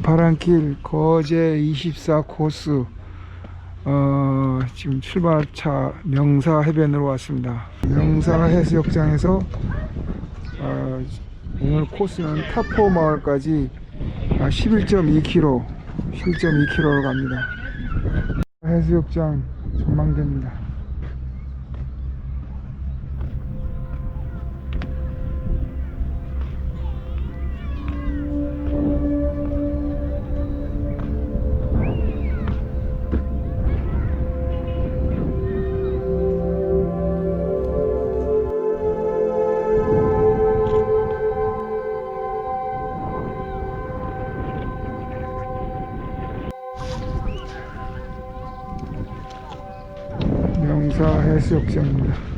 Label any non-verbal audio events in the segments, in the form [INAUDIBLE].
파란길 거제 24 코스 어, 지금 출발차 명사 해변으로 왔습니다. 명사 해수욕장에서 어, 오늘 코스는 타포 마을까지 아, 11.2km 11.2km로 갑니다. 해수욕장 전망대입니다. 해수욕장입니다.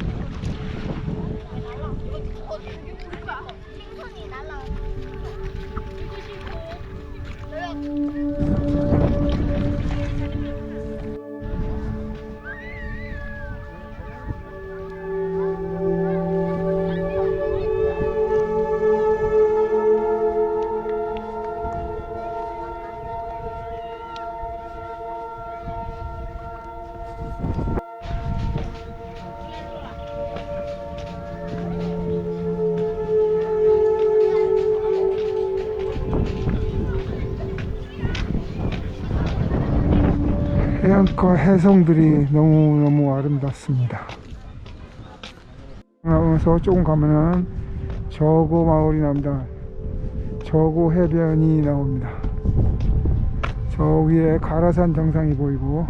해안가 해성들이 너무너무 아름답습니다. 나오면서 조금 가면은 저고 마을이 나옵니다. 저고 해변이 나옵니다. 저 위에 가라산 정상이 보이고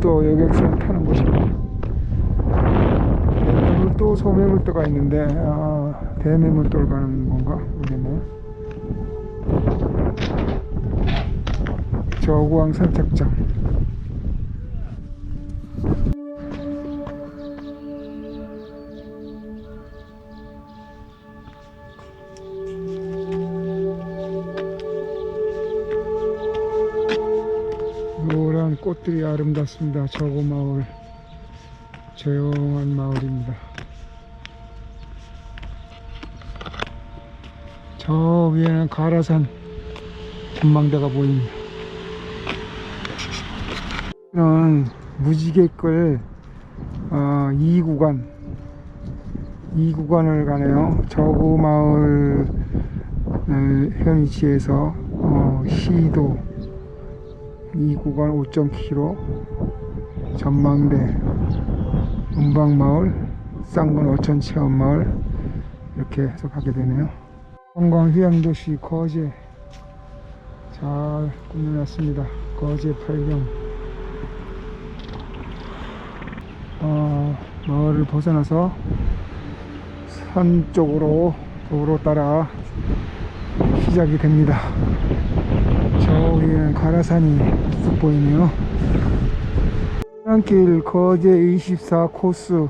또 여객선 타는 곳입니다. 대매물도 소매물도가 있는데 아, 대매물도를 가는 건가 모르겠네요. 저구항 선착장 노란 꽃들이 아름답습니다. 저고 마을 조용한 마을입니다. 저 위에는 가라산 전망대가 보입니다. 는 무지개끌 어, 2구간 2구간을 가네요. 저구 마을 현 위치에서 어, 시도 이 구간 5.km 전망대 은방마을 쌍문 어천 체험마을 이렇게 해서 가게 되네요. 관광 휴양도시 거제 잘 꾸며놨습니다. 거제 팔경 어, 마을을 벗어나서 산 쪽으로 도로 따라 시작이 됩니다 저 위에는 가라산이 쭉 보이네요. 해안길 거제 24 코스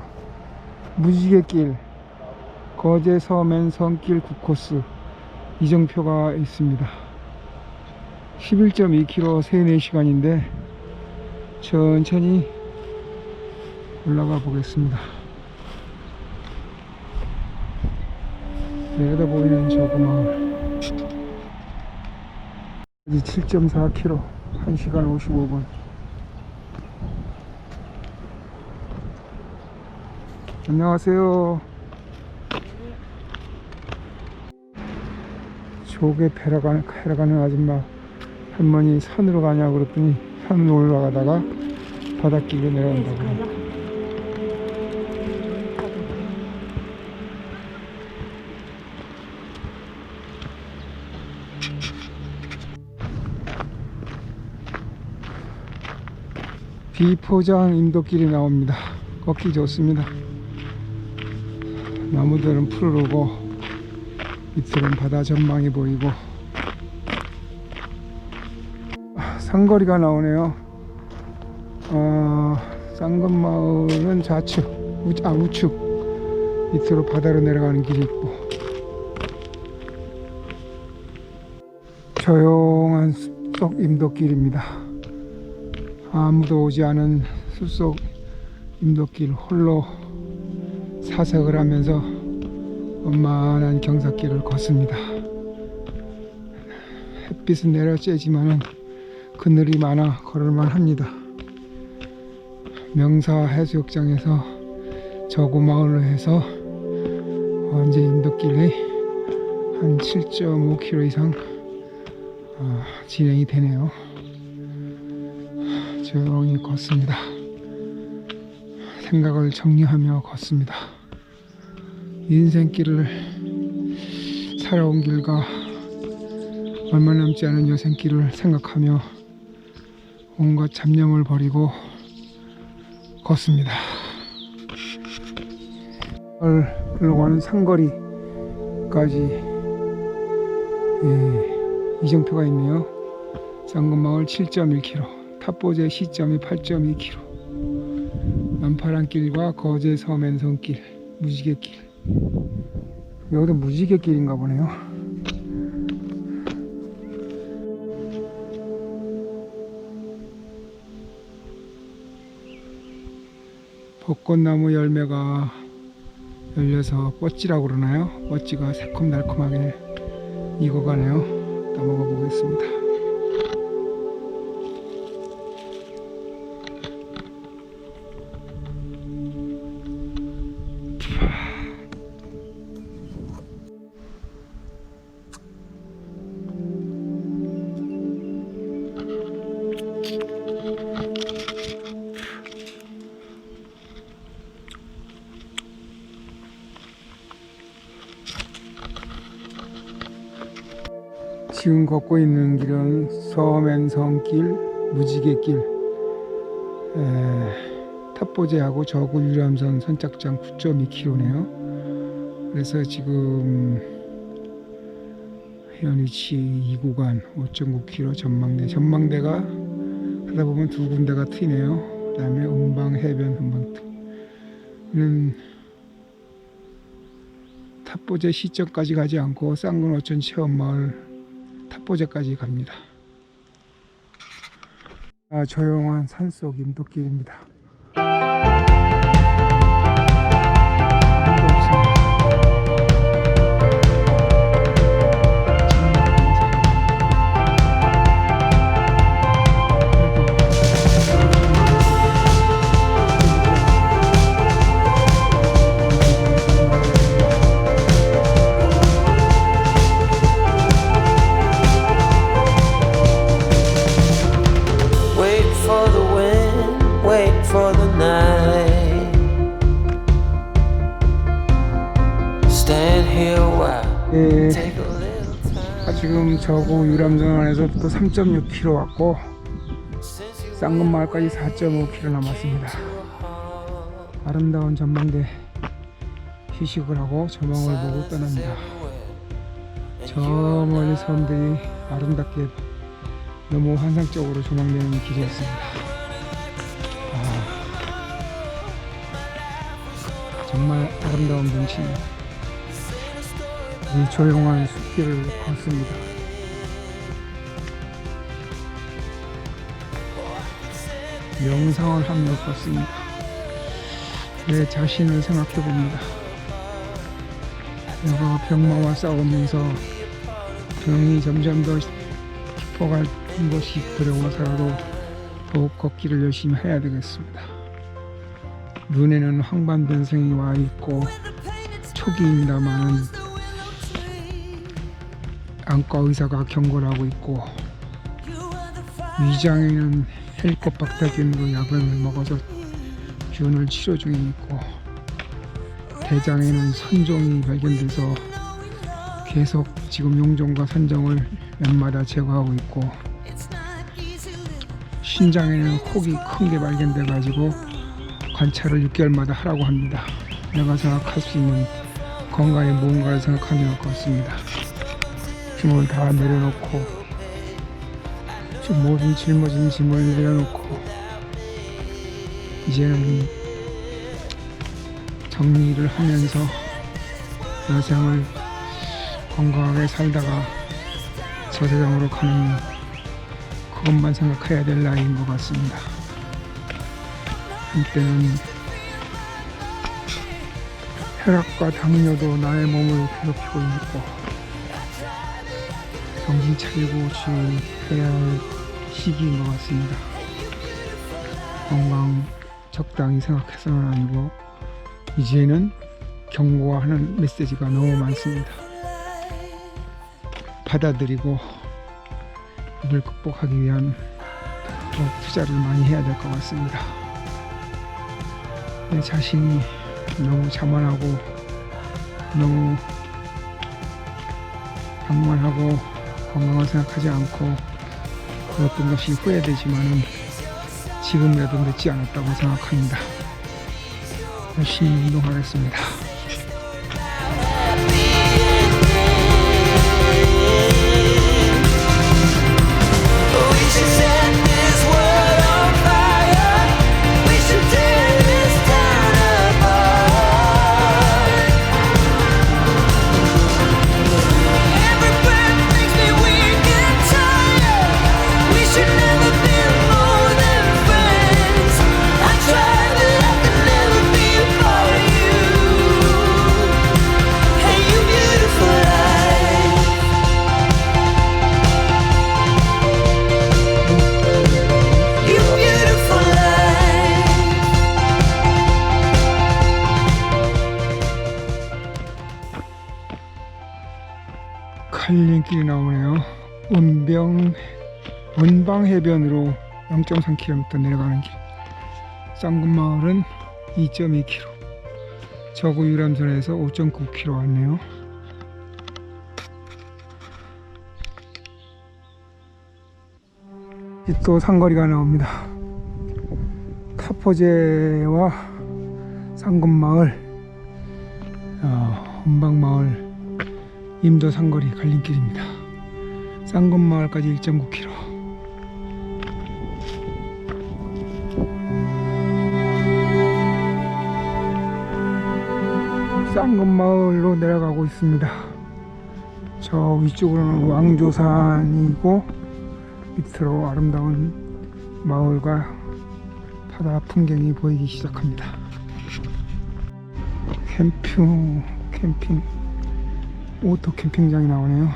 무지개길 거제 서면 성길 9코스 이정표가 있습니다. 11.2km 3, 4시간인데 천천히 올라가 보겠습니다. 내려다 보이는 저그 마을 7.4km 1시간 55분. 안녕하세요. 조개 패러 가는, 패러 가는 아줌마. 할머니 산으로 가냐고 그랬더니 산으로 올라가다가 바닷길로 내려온다고 비포장 인도길이 나옵니다. 걷기 좋습니다. 나무들은 푸르르고 밑으로는 바다 전망이 보이고 아, 상거리가 나오네요. 어, 쌍금마을은 좌측, 우, 아 우측 밑으로 바다로 내려가는 길이 있고 조용한 숲속 임도길입니다. 아무도 오지 않은 숲속 임도길 홀로 사색을 하면서 원만한 경사길을 걷습니다. 햇빛은 내려쬐지만은 그늘이 많아 걸을만 합니다. 명사 해수욕장에서 저고마을로 해서 언제 인도길이 한 7.5km 이상 어, 진행이 되네요. 조용히 걷습니다. 생각을 정리하며 걷습니다. 인생길을 살아온 길과 얼마 남지 않은 여생길을 생각하며 온갖 잡념을 버리고 걷습니다. 흘러가는 상거리까지 예, 이정표가 있네요. 쌍금마을 7.1km, 탑보제 시점이 8.2km, 남파란길과 거제 서면성길, 무지개길. 여기도 무지개길인가 보네요. 벚꽃나무 열매가 열려서 뻗지라고 그러나요? 뻗지가 새콤달콤하게 익어가네요. 따먹어 보겠습니다. 지금 걷고 있는 길은 서면성길, 무지개길, 에, 탑보제하고 저구 유람선 선착장 9.2km네요. 그래서 지금 현위치 2구간 5.9km 전망대. 전망대가 하다 보면 두 군데가 트이네요. 그다음에 음방 해변 한방트. 는 탑보제 시점까지 가지 않고 쌍근 어촌 체험마을 탑보제까지 갑니다. 아, 조용한 산속 인도길입니다. 또 3.6km 왔고 you 쌍금 마을까지 4.5km 남았습니다. 아름다운 전망대 휴식을 하고 전망을 보고 떠납니다. 저 멀리 섬들이 아름답게 너무 환상적으로 조망되는 길이었습니다. 아, 정말 아름다운 경치입니다. 이 조용한 숲길을 걷습니다. 명상을 하며 걷습니다. 내 자신을 생각해 봅니다. 내가 병마와 싸우면서 병이 점점 더 깊어갈 것이 두려워서라도 더욱 걷기를 열심히 해야 되겠습니다. 눈에는 황반변성이 와 있고 초기입니다만은 안과 의사가 경고를 하고 있고 위장에는 헬리코박터균으로 약을 먹어서 균을 치료 중에 있고 대장에는 선종이 발견돼서 계속 지금 용종과 선종을 연마다 제거하고 있고 신장에는 혹이 큰 게 발견돼 가지고 관찰을 6개월마다 하라고 합니다. 내가 생각할 수 있는 건강에 무언가를 생각하며 걷습니다. 짐을 다 내려놓고 지금 모든 짊어진 짐을 내려놓고 이제는 정리를 하면서 여생을 건강하게 살다가 저 세상으로 가는 그것만 생각해야 될 나이인 것 같습니다. 한때는 혈압과 당뇨도 나의 몸을 괴롭히고 있고 정신 차리고 주해야 할 시기인 것 같습니다. 건강 적당히 생각해서는 아니고 이제는 경고하는 메시지가 너무 많습니다. 받아들이고 이를 극복하기 위한 더 투자를 많이 해야 될 것 같습니다. 내 자신이 너무 자만하고 너무 방만하고 건강을 생각하지 않고 그랬던 것이 후회되지만은 지금이라도 늦지 않았다고 생각합니다. 열심히 운동하겠습니다. 길이 나오네요. 원병 원방 해변으로 0.3km 내려가는 길. 쌍군마을은 2.2km. 저구 유람선에서 5.9km 왔네요. 이또 상거리가 나옵니다. 타포제와 상군마을, 어, 원방마을 임도 상거리 갈림길입니다. 쌍금마을까지 1.9km. 쌍금마을로 내려가고 있습니다. 저 위쪽으로는 왕조산이고 밑으로 아름다운 마을과 바다 풍경이 보이기 시작합니다. 캠핑 캠핑 오토 캠핑장이 나오네요.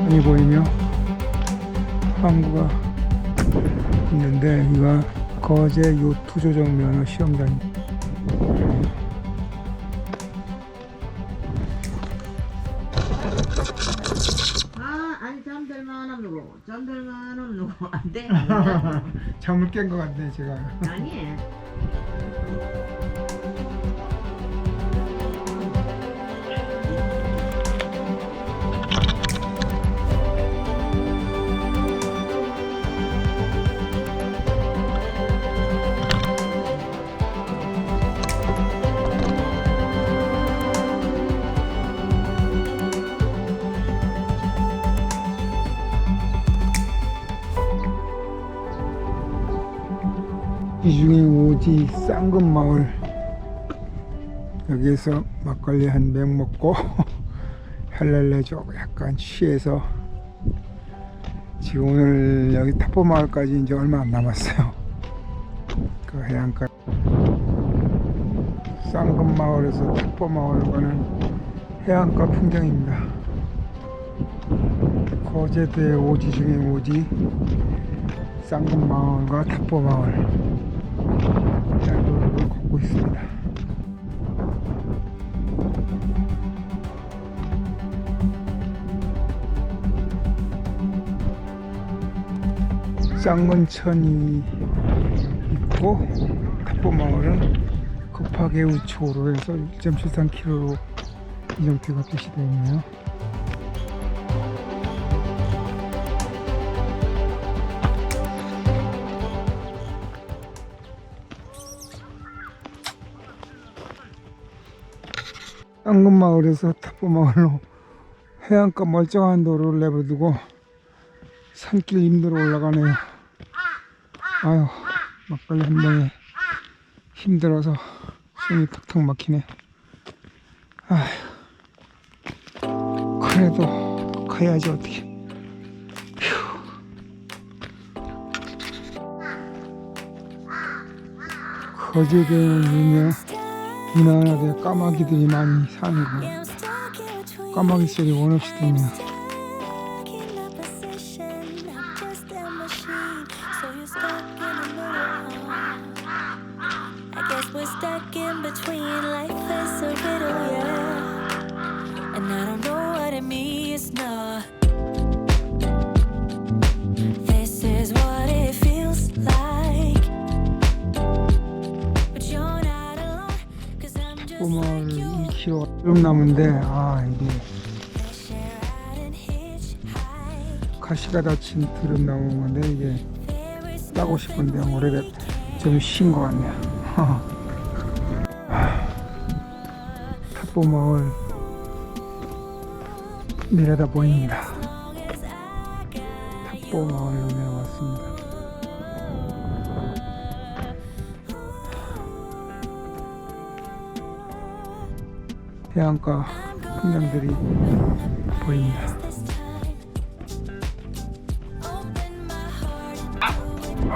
많이 보이며 항구가 있는데 여기가 거제 요트 조정 면허 시험장 누구? 안 돼. 잠을 [LAUGHS] 깬 것 같네 제가. 아니. 이중에 오지 쌍금 마을 여기에서 막걸리 한 병 먹고 [LAUGHS] 헬렐레 좀 약간 취해서 지금 오늘 여기 탑보 마을까지 이제 얼마 안 남았어요. 그 해안가 쌍금 마을에서 탑보 마을로 가는 해안가 풍경입니다. 거제도의 오지 중에 오지 쌍금 마을과 탑보 마을 해안도로를 걷고 있습니다. 쌍문천이 있고 탑보 마을은 급하게 우측으로 해서 1.73km로 이정표가 표시되어 있네요. 쌍금마을에서 탑보마을로 해안가 멀쩡한 도로를 내버두고 산길 임도로 올라가네요. 아유 막걸리 한 병에 힘들어서 숨이 턱턱 막히네. 아휴 그래도 가야지 어떻게. 거제도는 유명 무난하게 까마귀들이 많이 사는 거. 까마귀 소리 원 없이 들려. 2kg 드럼나무인데 아 이게. 가시가 닫힌 드럼나무 건데 이게 따고 싶은데 오래됐 좀쉰 것 같네요. [LAUGHS] 탑보 마을 내려다 보입니다. long as I got 탑보 마을로 내려왔습니다 해안가 풍경들이 보입니다.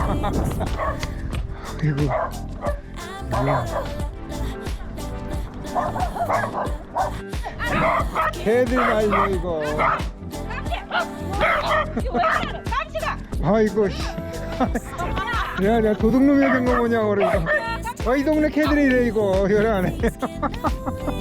[LAUGHS] 그리고 개들 말려 이거 아이고 씨. [LAUGHS] 야 내가 도둑놈이 된 거 뭐냐 그러니까 아이 동네 개들이래 이거 열하네 [LAUGHS]